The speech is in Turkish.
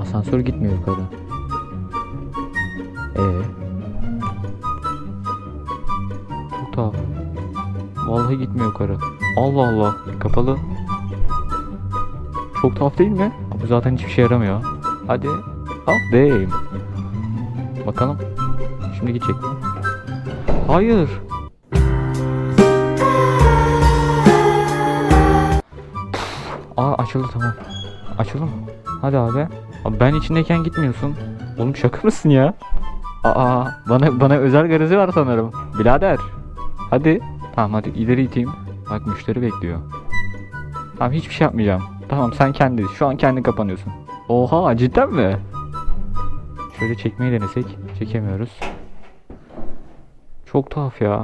Asansör gitmiyor yukarı. Ee. Çok tuhaf. Vallahi gitmiyor yukarı. Allah Allah. Kapalı. Çok tuhaf değil mi? Bu zaten hiçbir şey yaramıyor. Hadi. Al deyim. Bakalım. Şimdi gidecek? Hayır. Aa açıldı tamam. Açıldı mı? Hadi abi. Abi ben içindeyken gitmiyorsun. Oğlum şaka mısın ya? Aa bana bana özel garezi var sanırım. Birader. Hadi. Tamam hadi ileri iteyim. Bak müşteri bekliyor. Tamam hiçbir şey yapmayacağım. Tamam sen kendi. Şu an kendi kapanıyorsun. Oha cidden mi? Şöyle çekmeyi denesek. Çekemiyoruz. Çok tuhaf ya.